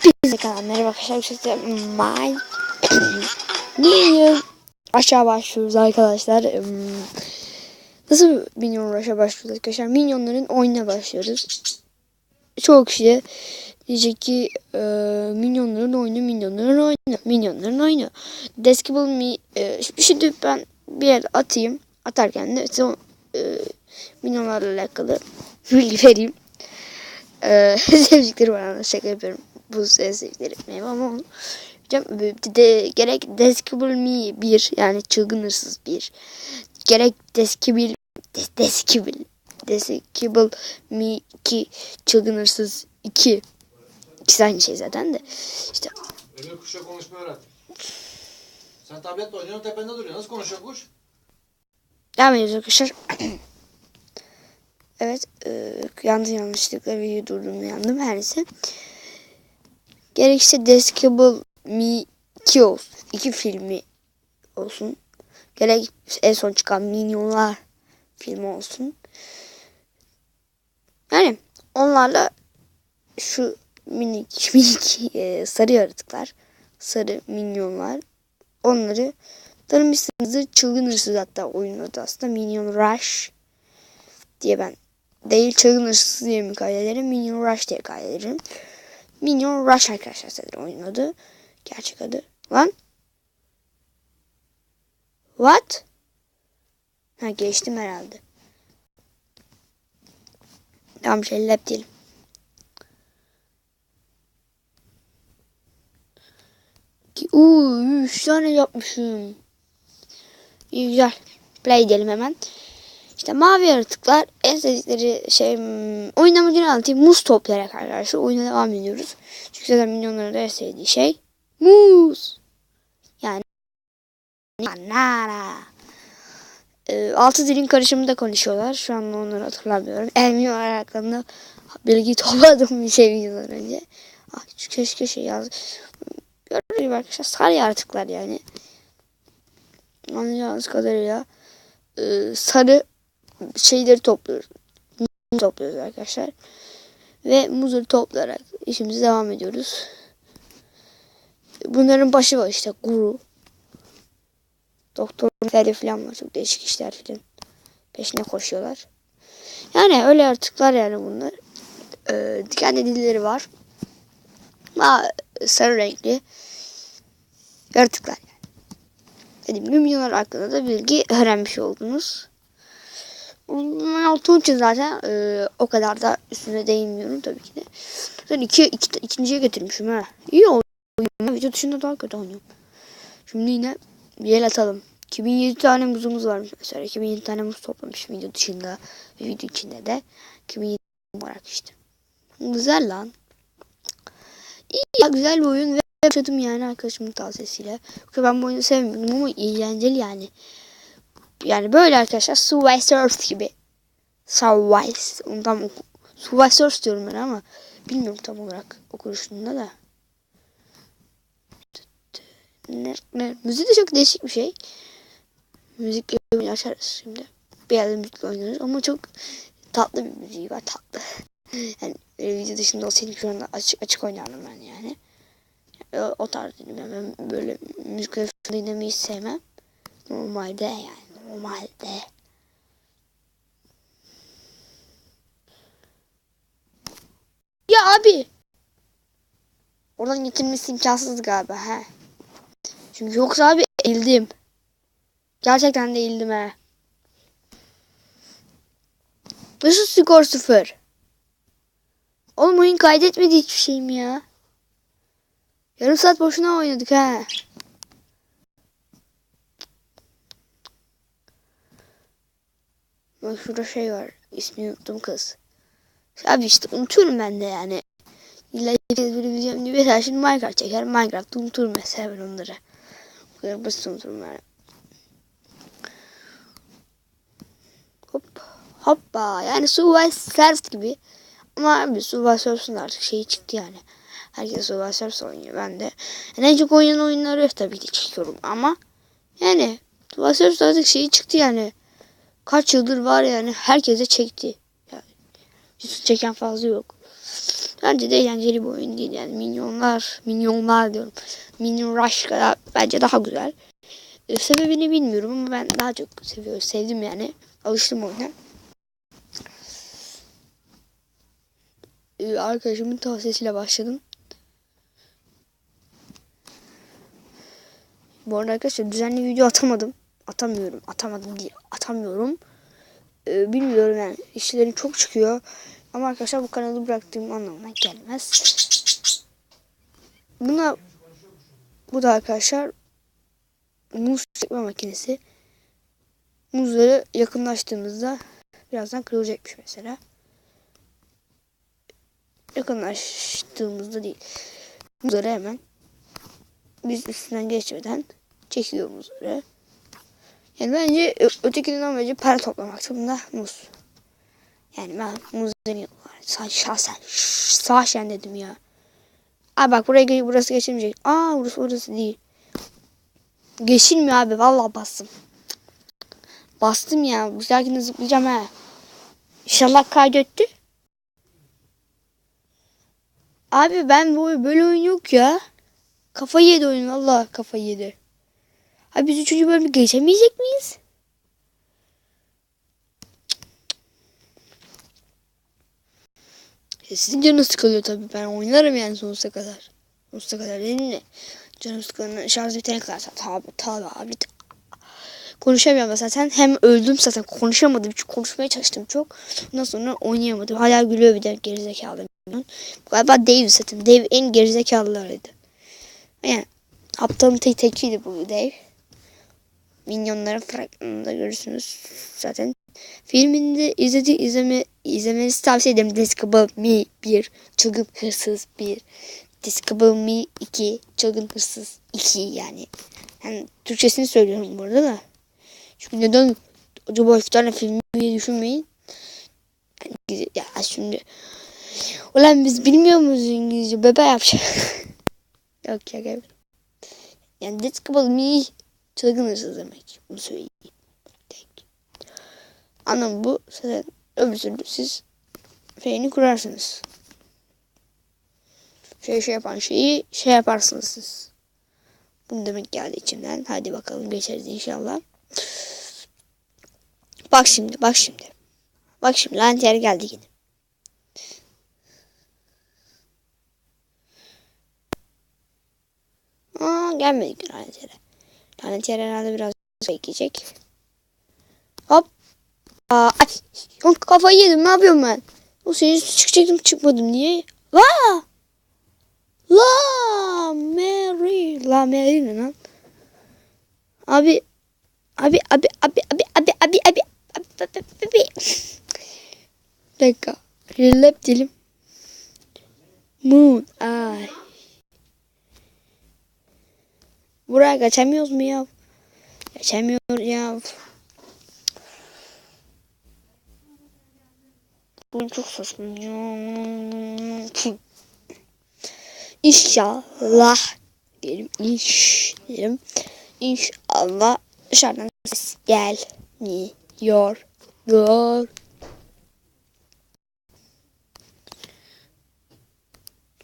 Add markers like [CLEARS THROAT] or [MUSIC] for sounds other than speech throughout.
Hepinize kanal merhaba arkadaşlar. Yüksekte My Minion aşağı başlıyoruz arkadaşlar. Nasıl Minion Rush'a başlıyoruz arkadaşlar? Minyonların oyununa başlıyoruz. Çoğu kişi diyecek ki e, Minyonların oyunu, Minyonların oyunu, Minyonların oyunu. Deskable Me e, şimdi ben bir yere atayım. Atarken de size e, Minyonlarla alakalı bilgi vereyim. [LAUGHS] Ee, sevdikleri var şaka yapıyorum. Bu sevdikleri benim ama hocam de, gerek Despicable Me 1 yani çılgın hırsız 1 gerek Despicable Des, Despicable Despicable Me 2 çılgın hırsız 2 İkisi aynı şey zaten de işte Emir kuşla konuşmayı öğret. Sen tabletle oynuyorsun tepende duruyor. Nasıl konuşuyor kuş? devam ediyoruz arkadaşlar. [CLEARS THROAT] evet e, yandı yanlışlıkla video durdurma yandım her neyse. Gerekirse Despicable Me 2 olsun. 2 filmi olsun. Gerek en son çıkan Minyonlar filmi olsun. Yani onlarla şu minik [LAUGHS] minik e, sarı yaratıklar, sarı minyonlar onları tanımışsınızdır. Çılgın hırsız hatta oyunun adı aslında Minion Rush diye ben değil çılgın hırsız diye mi kaydederim Minion Rush diye kaydederim. Minion Rush arkadaşlar zaten oyunun adı. Gerçek adı. Lan. What? Ha geçtim herhalde. Tamam şey lab diyelim. Uuu 3 tane yapmışım. İyi güzel. Play diyelim hemen. İşte mavi yaratıklar en sevdikleri şey hmm, oyun amacını anlatayım. Muz toplayarak arkadaşlar oyuna devam ediyoruz. Çünkü zaten milyonların da en sevdiği şey muz. Yani nara. Ee, altı dilin karışımında konuşuyorlar. Şu anda onları hatırlamıyorum. Elmiyor hakkında bilgi [LAUGHS] topladım bir şey videodan önce. Ah, keşke şey yaz. Gördüğünüz gibi arkadaşlar sarı yaratıklar yani. Anlayacağınız kadarıyla e, sarı şeyleri topluyoruz. Topluyoruz arkadaşlar. Ve muzları toplayarak işimize devam ediyoruz. Bunların başı var işte guru. Doktor Feri falan var. Çok değişik işler falan. Peşine koşuyorlar. Yani öyle yaratıklar yani bunlar. Ee, kendi dilleri var. Ama sarı renkli yaratıklar yani. Dediğim gibi milyonlar hakkında da bilgi öğrenmiş oldunuz. Ben olduğum için zaten e, o kadar da üstüne değinmiyorum tabii ki de. Zaten iki, iki, ikinciye getirmişim ha. İyi oldu. Video dışında daha kötü oynuyorum. Şimdi yine bir el atalım. 2007 tane muzumuz varmış mesela. 2007 tane muz toplamış video dışında ve video içinde de. 2007 olarak işte. Güzel lan. İyi ya, güzel bir oyun ve yaşadım yani arkadaşımın tavsiyesiyle. Çünkü ben bu oyunu sevmiyorum ama eğlenceli yani. Yani böyle arkadaşlar Subway Surf gibi. Subway. Oku. Subway Surf diyorum ben ama bilmiyorum tam olarak okunuşunda da. Ne, ne? Müzik de çok değişik bir şey. Müzikle açarız şimdi. Bir yerde müzikle oynarız ama çok tatlı bir müziği var tatlı. [LAUGHS] yani böyle video dışında olsaydım şu anda açık, açık oynardım ben yani o, o tarz dinlemem. Ben böyle müzik dinlemeyi sevmem. Normalde yani normalde. Ya abi. Oradan getirmesi imkansız galiba he. Çünkü yoksa abi eğildim. Gerçekten de eğildim he. Nasıl skor sıfır? Oğlum oyun kaydetmedi hiçbir şeyim ya. Yarım saat boşuna oynadık ha. Bak şurada şey var. İsmini unuttum kız. Abi işte unutuyorum ben de yani. İlla böyle videom gibi mesela şimdi Minecraft çeker. Minecraft'ı unuturum mesela ben onları. Bu kadar basit unuturum yani. Hop. Hoppa. Yani Subway Surf gibi. Ama abi Subway Surf'un artık şeyi çıktı yani. Herkes Subway Surf oynuyor. Ben de. Yani en çok oynayan oyunları tabii ki çekiyorum ama yani Subway Surf artık şeyi çıktı yani. Kaç yıldır var yani herkese çekti. Yani, çeken fazla yok. Bence de eğlenceli bir oyun değil yani minyonlar, minyonlar diyorum. Minyon Rush kadar bence daha güzel. E, sebebini bilmiyorum ama ben daha çok seviyorum, sevdim yani. Alıştım oyuna. E, arkadaşımın tavsiyesiyle başladım. Bu arada arkadaşlar düzenli video atamadım. Atamıyorum. Atamadım değil. Atamıyorum. Ee, bilmiyorum yani. İşlerim çok çıkıyor. Ama arkadaşlar bu kanalı bıraktığım anlamına gelmez. Buna bu da arkadaşlar muz çekme makinesi. Muzları yakınlaştığımızda birazdan kırılacakmış mesela. Yakınlaştığımızda değil. Muzları hemen biz üstünden geçmeden çekiyor muzları. Yani bence ötekinin amacı para toplamaktı. Bunda muz. Yani ben muz deniyorum. Şahsen. Şahsen dedim ya. Aa bak buraya burası geçilmeyecek. Aa burası burası değil. Geçilmiyor abi. Vallahi bastım. Bastım ya. Bu sefer zıplayacağım ha. İnşallah kaydetti. Abi ben bu böyle oyun yok ya. Kafayı yedi oyun valla kafayı yedi. Abi biz üçüncü bölümü geçemeyecek miyiz? E sizin canınız sıkılıyor tabii. Ben oynarım yani sonsuza kadar. Sonsuza kadar değil mi? Canım sıkıldığında şarj bitene kadar tabi tabi abi. Konuşamıyorum zaten. Hem öldüm zaten konuşamadım. Çünkü konuşmaya çalıştım çok. Ondan sonra oynayamadım. Hala gülüyor bir de gerizekalı. Galiba Dave zaten. Dave en gerizekalılarıydı. Yani aptalın tek tekiydi bu Dave. Minyonların fragmanında görürsünüz zaten. Filminde izledi, izleme, izlemenizi tavsiye ederim. Despicable Me 1, Çılgın Hırsız 1, Despicable Me 2, Çılgın Hırsız 2 yani. Yani Türkçesini söylüyorum burada da. Çünkü neden acaba iki tane film diye düşünmeyin. Yani, ya şimdi Ulan biz bilmiyor muyuz İngilizce? Bebe yapacak. [LAUGHS] Yok ya gel. Yani Despicable Me çılgın hırsız demek. Bunu söyleyeyim. Tek. Anlam bu. Zaten öbür türlü siz feyini kurarsınız. Şey şey yapan şeyi şey yaparsınız siz. Bunu demek geldi içimden. Hadi bakalım geçeriz inşallah. Bak şimdi bak şimdi. Bak şimdi lanet yer geldi yine. Aa gelmedik lanet yere. Lanet yer herhalde biraz bekleyecek. Hop. Aa, ay, Lan kafayı yedim ne yapıyorum ben? O seni çıkacaktım çıkmadım niye? La! La Mary. La Mary ne lan? Abi. Abi abi abi abi abi abi abi abi abi abi. Dakika. Relap dilim. Moon. Ay. Buraya geçemiyoruz mu ya? Geçemiyoruz ya. Bu çok saçma. İnşallah diyelim. İnş diyelim. İnşallah dışarıdan ses gelmiyor. Dur.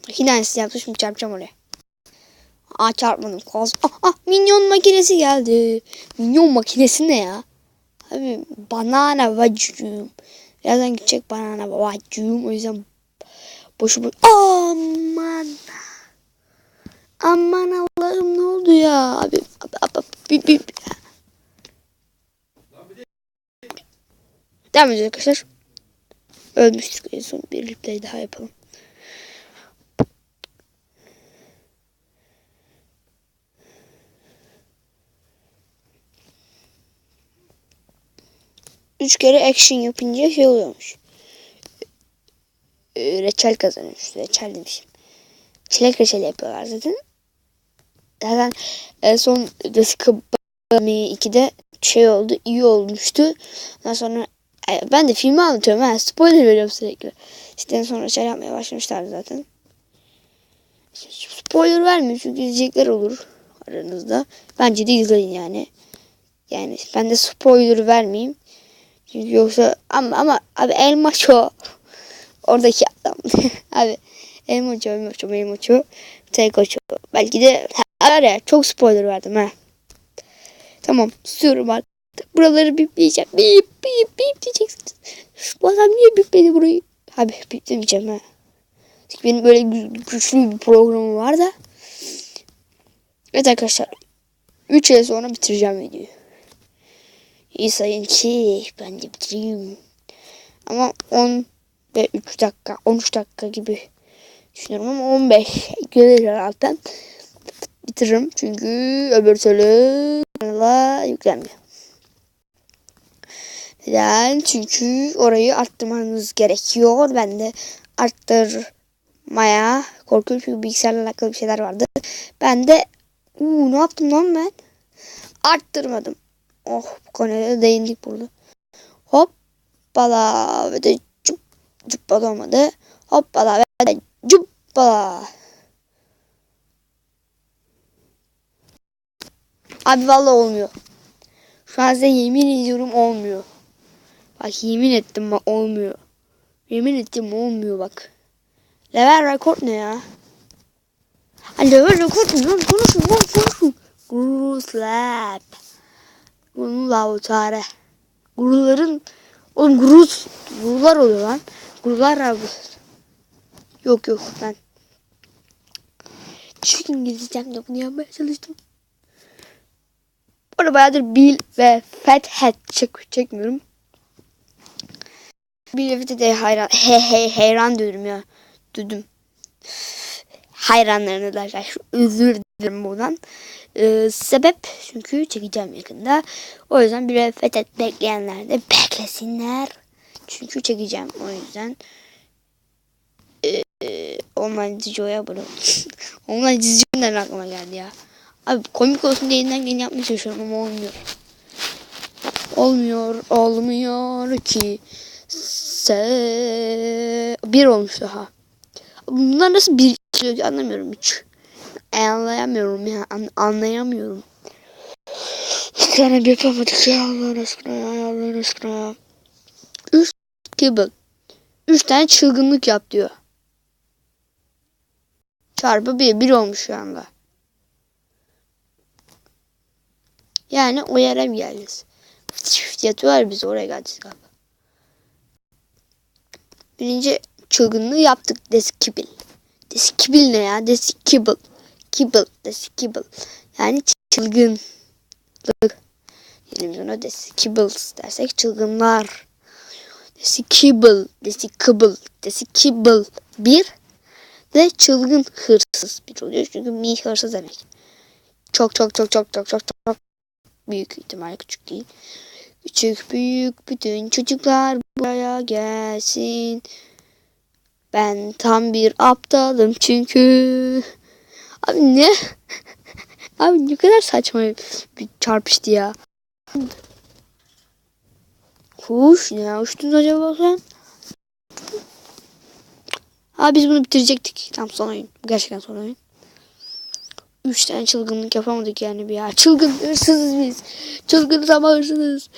İki tanesi yaptı şimdi çarpacağım oraya. Aa çarpmadım. Kaz ah, ah minyon makinesi geldi. Minyon makinesi ne ya? Abi banana vacuum. Birazdan gidecek banana vacuum. O yüzden boşu boş. Aman. Aman Allah'ım ne oldu ya? Abi, abi, abi, abi, abi. Devam ediyoruz arkadaşlar. Ölmüştük en son bir replay daha yapalım. Üç kere action yapınca şey oluyormuş. Ee, reçel kazanıyormuş. Reçel demişim. Çilek reçeli yapıyorlar zaten. Zaten en son Despicable Me 2'de şey oldu. iyi olmuştu. Ondan sonra e, ben de filmi anlatıyorum. Ha, spoiler veriyorum sürekli. İşte en son reçel yapmaya başlamışlardı zaten. Spoiler vermiyorum çünkü izleyecekler olur aranızda. Bence de izleyin yani. Yani ben de spoiler vermeyeyim. Yoksa ama ama abi elma o. Oradaki adam. [LAUGHS] abi Emoço, emoço, emoço. Tek oço. Belki de var ya çok spoiler verdim ha. Tamam susuyorum artık. Buraları bipleyeceğim. Bip bip bip diyeceksiniz. Bu adam niye bipledi burayı? Abi biplemeyeceğim ha. Çünkü benim böyle gü- güçlü bir programım var da. Evet arkadaşlar. 3 ay sonra bitireceğim videoyu. İyi sayın ki ben de bitireyim. Ama 10 ve 3 dakika 13 dakika gibi düşünüyorum ama 15 gelir herhalde. Bitiririm çünkü öbür türlü kanala yüklenmiyor. Neden? Çünkü orayı arttırmanız gerekiyor. Ben de arttırmaya korkuyorum çünkü bilgisayarla alakalı bir şeyler vardı. Ben de Uu, ne yaptım lan ben? Arttırmadım. Oh bu konuya değindik burada. Hoppala ve de cup cuppala olmadı. Hoppala ve de cuppala. Abi vallahi olmuyor. Şu an size yemin ediyorum olmuyor. Bak yemin ettim bak olmuyor. Yemin ettim olmuyor bak. Level rekord ne ya? Ha, level rekord ne lan? Konuşun lan konuşun. Guru slap. Guru lavutare. Guruların Oğlum guru gurular oluyor lan. Gurular abi. Yok yok ben. Çünkü İngilizcem de bunu yapmaya çalıştım. Orada bayağıdır Bill ve Fathead çek çekmiyorum. Bill ve Fathead'e hayran, he he hayran diyorum ya. Duydum. Hayranlarına da özür dilerim buradan. Ee, sebep çünkü çekeceğim yakında. O yüzden ve Fethet bekleyenler de beklesinler. Çünkü çekeceğim o yüzden. Ee, online abone olun. [LAUGHS] online nereden aklıma geldi ya. Abi komik olsun diye elinden geleni yapmaya çalışıyorum ama olmuyor. Olmuyor, olmuyor ki. Se bir olmuş daha. Bunlar nasıl bir çıkıyor anlamıyorum hiç. Anlayamıyorum ya, an- anlayamıyorum. Bir tane yapamadık ya Allah'ın aşkına ya, Allah'ın aşkına ya. Üç kibble. Üç tane çılgınlık yap diyor. Çarpı bir, bir olmuş şu anda. Yani o yere mi geleceğiz? Yatıyorlar biz oraya geleceğiz galiba. Birinci çılgınlığı yaptık. Deskibil. Deskibil ne ya? Deskibil. Kibble. Deskibil. Yani çılgınlık. Diyelim biz ona deskibles dersek çılgınlar. Deskibil. Deskibil. Deskibil. Bir de çılgın hırsız bir oluyor. Çünkü mi hırsız demek. Çok çok çok çok çok çok çok büyük ihtimal küçük değil. Küçük büyük bütün çocuklar buraya gelsin. Ben tam bir aptalım çünkü. Abi ne? [LAUGHS] Abi ne kadar saçma bir çarpıştı ya. Kuş ne uçtun acaba sen? Abi biz bunu bitirecektik. Tam son oyun. Gerçekten son oyun. Üç tane çılgınlık yapamadık yani bir ya. Çılgın hırsızız biz. Çılgınız ama hırsızız.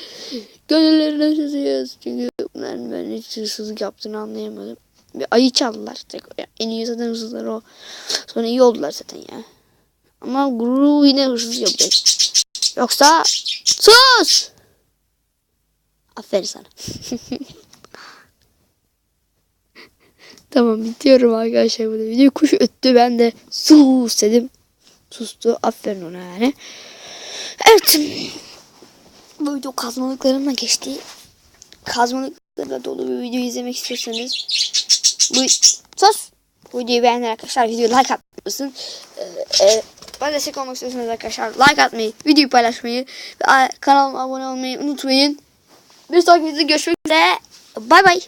Gönüllerin hırsızıyız. Çünkü bunların ben hiç hırsızlık yaptığını anlayamadım. Bir ayı çaldılar. Tek, en iyi zaten hırsızlar o. Sonra iyi oldular zaten ya. Ama gururu yine hırsız yapacak. Yoksa sus! Aferin sana. [LAUGHS] tamam bitiyorum arkadaşlar burada video. Kuş öttü ben de sus dedim. Sustu. Aferin ona yani. Evet. Bu video kazmalıklarımla geçti. Kazmalıklarla dolu bir video izlemek istiyorsanız bu sus. Bu videoyu beğenler arkadaşlar. Videoyu like atmasın. Ee, e, bana destek olmak istiyorsanız arkadaşlar like atmayı, videoyu paylaşmayı ve kanalıma abone olmayı unutmayın. Bir sonraki videoda görüşmek üzere. Bay bay.